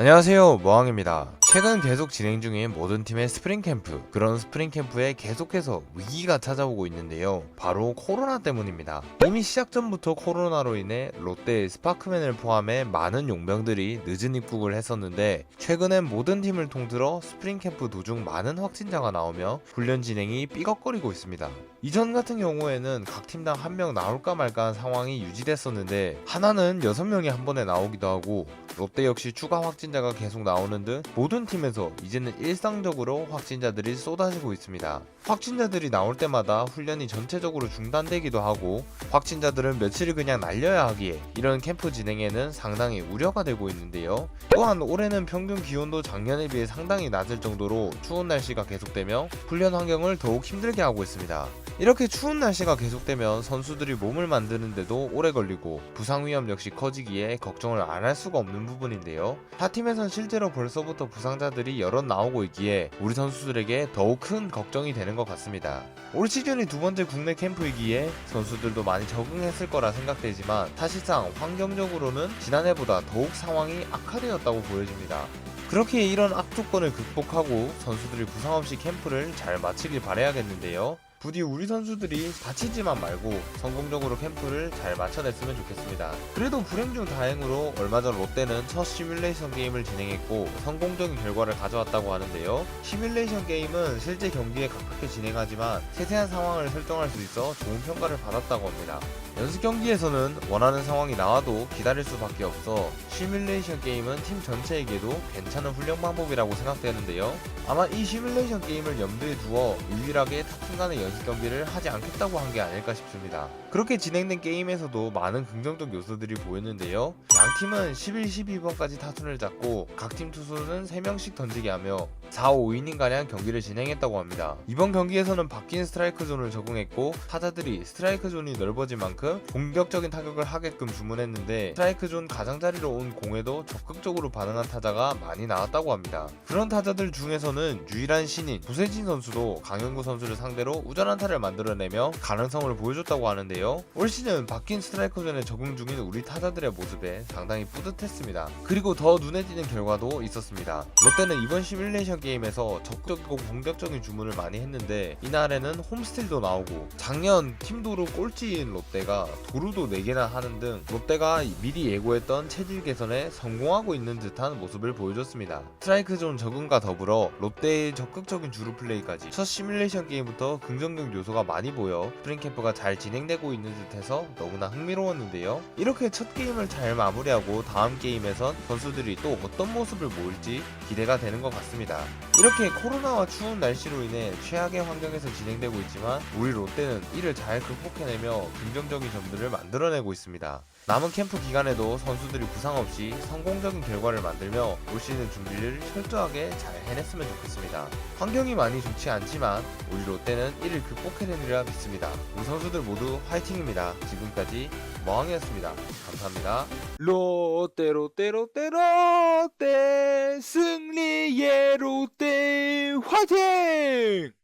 안녕하세요 모항입니다 최근 계속 진행 중인 모든 팀의 스프링 캠프 그런 스프링 캠프에 계속해서 위기가 찾아오고 있는데요. 바로 코로나 때문입니다. 이미 시작 전부터 코로나로 인해 롯데의 스파크맨을 포함해 많은 용병들이 늦은 입국을 했었는데 최근엔 모든 팀을 통틀어 스프링 캠프 도중 많은 확진자가 나오며 훈련 진행이 삐걱거리고 있습니다. 이전 같은 경우에는 각 팀당 한 명 나올까 말까한 상황이 유지됐었는데 하나는 6명이 한 번에 나오기도 하고 롯데 역시 추가 확진자가 계속 나오는 등 모든 팀에서 이제는 일상적으로 확진자들이 쏟아지고 있습니다. 확진자들이 나올 때마다 훈련이 전체적으로 중단되기도 하고 확진자들은 며칠을 그냥 날려야 하기에 이런 캠프 진행에는 상당히 우려가 되고 있는데요. 또한 올해는 평균 기온도 작년에 비해 상당히 낮을 정도로 추운 날씨가 계속되며 훈련 환경을 더욱 힘들게 하고 있습니다. 이렇게 추운 날씨가 계속되면 선수들이 몸을 만드는데도 오래 걸리고 부상 위험 역시 커지기에 걱정을 안 할 수가 없는 부분인데요. 타 팀에선 실제로 벌써부터 부상자들이 여럿 나오고 있기에 우리 선수들에게 더욱 큰 걱정이 되는 것 같습니다. 올 시즌이 두 번째 국내 캠프이기에 선수들도 많이 적응했을 거라 생각되지만 사실상 환경적으로는 지난해보다 더욱 상황이 악화되었다고 보여집니다. 그렇게 이런 악조건을 극복하고 선수들이 부상 없이 캠프를 잘 마치길 바라야겠는데요. 부디 우리 선수들이 다치지만 말고 성공적으로 캠프를 잘 마쳐냈으면 좋겠습니다. 그래도 불행 중 다행으로 얼마 전 롯데는 첫 시뮬레이션 게임을 진행했고 성공적인 결과를 가져왔다고 하는데요. 시뮬레이션 게임은 실제 경기에 가깝게 진행하지만 세세한 상황을 설정할 수 있어 좋은 평가를 받았다고 합니다. 연습 경기에서는 원하는 상황이 나와도 기다릴 수밖에 없어 시뮬레이션 게임은 팀 전체에게도 괜찮은 훈련 방법이라고 생각되는데요. 아마 이 시뮬레이션 게임을 염두에 두어 유일하게 타팀 간의 연습 경기를 하지 않겠다고 한 게 아닐까 싶습니다. 그렇게 진행된 게임에서도 많은 긍정적 요소들이 보였는데요. 양 팀은 11, 12번까지 타순을 잡고 각 팀 투수는 3명씩 던지게 하며 4, 5이닝가량 경기를 진행했다고 합니다. 이번 경기에서는 바뀐 스트라이크 존을 적응했고 타자들이 스트라이크 존이 넓어진 만큼 공격적인 타격을 하게끔 주문했는데 스트라이크 존 가장자리로 온 공에도 적극적으로 반응한 타자가 많이 나왔다고 합니다. 그런 타자들 중에서는 유일한 신인 구세진 선수도 강현구 선수를 상대로 우전한타를 만들어내며 가능성을 보여줬다고 하는데요. 올 시즌 바뀐 스트라이크 존에 적응 중인 우리 타자들의 모습에 상당히 뿌듯했습니다. 그리고 더 눈에 띄는 결과도 있었습니다. 롯데는 이번 시뮬레이션 게임에서 적극적이고 공격적인 주문을 많이 했는데 이날에는 홈스틸도 나오고 작년 팀도루 꼴찌인 롯데가 도루도 4개나 하는 등 롯데가 미리 예고했던 체질 개선에 성공하고 있는 듯한 모습을 보여줬습니다. 스트라이크 존 적응과 더불어 롯데의 적극적인 주루 플레이까지 첫 시뮬레이션 게임부터 긍정적 요소가 많이 보여 스프링 캠프가 잘 진행되고 있는 듯해서 너무나 흥미로웠는데요. 이렇게 첫 게임을 잘 마무리하고 다음 게임에선 선수들이 또 어떤 모습을 보일지 기대가 되는 것 같습니다. 이렇게 코로나와 추운 날씨로 인해 최악의 환경에서 진행되고 있지만 우리 롯데는 이를 잘 극복해내며 긍정적인 점들을 만들어내고 있습니다. 남은 캠프 기간에도 선수들이 부상 없이 성공적인 결과를 만들며 올 시즌 준비를 철저하게 잘 해냈으면 좋겠습니다. 환경이 많이 좋지 않지만 우리 롯데는 이를 극복해내리라 믿습니다. 우리 선수들 모두 화이팅입니다. 지금까지 머항이었습니다. 감사합니다. 롯데 롯데 롯데 롯데 승리의 롯데 화이팅!